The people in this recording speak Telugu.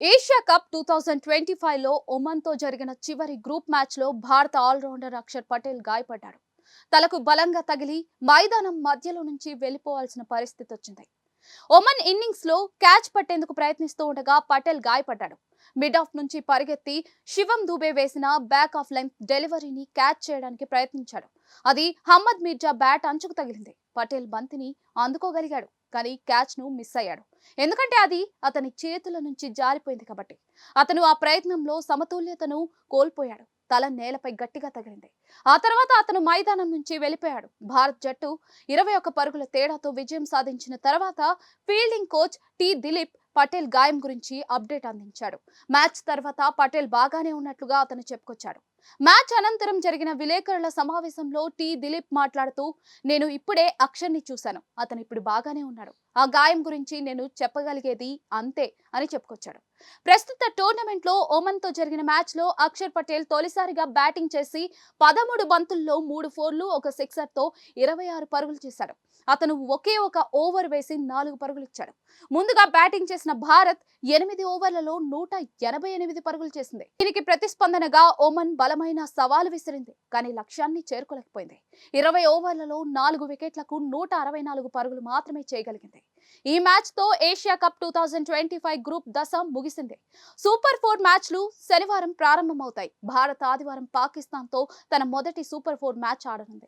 Asia cup two thousand twenty ఫైవ్లో ఒమన్తో జరిగిన చివరి గ్రూప్ మ్యాచ్లో భారత ఆల్రౌండర్ అక్షర్ పటేల్ గాయపడ్డాడు. తలకు బలంగా తగిలి మైదానం మధ్యలో నుంచి వెళ్ళిపోవాల్సిన పరిస్థితి వచ్చింది. ఒమన్ ఇన్నింగ్స్లో క్యాచ్ పట్టేందుకు ప్రయత్నిస్తూ ఉండగా పటేల్ గాయపడ్డాడు. మిడ్ ఆఫ్ నుంచి పరిగెత్తి శివం దూబే వేసిన బ్యాక్ ఆఫ్ లెంగ్త్ డెలివరీని క్యాచ్ చేయడానికి ప్రయత్నించాడు. అది హమ్మద్ మీర్జా బ్యాట్ అంచుకు తగిలింది. పటేల్ బంతిని అందుకోగలిగాడు. కానీ క్యాచ్ను మిస్ అయ్యాడు. ఎందుకంటే అది అతని చేతుల నుంచి జారిపోయింది కాబట్టి. అతను ఆ ప్రయత్నంలో సమతుల్యతను కోల్పోయాడు. తల నేలపై గట్టిగా తగిలింది. ఆ తర్వాత అతను మైదానం నుంచి వెళ్ళిపోయాడు. భారత్ జట్టు ఇరవై ఒక్క పరుగుల తేడాతో విజయం సాధించిన తర్వాత fielding coach T Dilip Patel గాయం గురించి అప్డేట్ అందించాడు. మ్యాచ్ తర్వాత పటేల్ బాగానే ఉన్నట్లుగా అతను చెప్పుకొచ్చాడు. మ్యాచ్ అనంతరం జరిగిన విలేకరుల సమావేశంలో టి. దిలీప్ మాట్లాడుతూ నేను ఇప్పుడే అక్షర్ని చూశాను. అతను ఇప్పుడు బాగానే ఉన్నాడు. ఆ గాయం గురించి నేను చెప్పగలిగేది అంతే అని చెప్పుకొచ్చాడు. ప్రస్తుత టోర్నమెంట్లో ఓమన్తో జరిగిన మ్యాచ్లో అక్షర్ పటేల్ తొలిసారిగా బ్యాటింగ్ చేసి పదమూడు బంతుల్లో మూడు ఫోర్లు ఒక సిక్సర్తో ఇరవై ఆరు పరుగులు చేశాడు. అతను ఒకే ఒక ఓవర్ వేసి నాలుగు పరుగులు ఇచ్చాడు. ముందుగా బ్యాటింగ్ చేసిన భారత్ ఎనిమిది ఓవర్లలో నూట ఎనభై ఎనిమిది పరుగులు చేసింది. దీనికి ప్రతిస్పందనగా ఓమన్ బలమైన సవాలు విసిరింది కానీ లక్ష్యాన్ని చేరుకోలేకపోయింది. ఇరవై ఓవర్లలో నాలుగు వికెట్లకు నూట అరవై నాలుగు పరుగులు మాత్రమే చేయగలిగింది. ఈ మ్యాచ్తో Asia cup two thousand twenty five group దశ ముగిసింది. సూపర్ ఫోర్ మ్యాచ్లు శనివారం ప్రారంభమవుతాయి. భారత్ ఆదివారం పాకిస్తాన్తో తన మొదటి సూపర్ ఫోర్ మ్యాచ్ ఆడనుంది.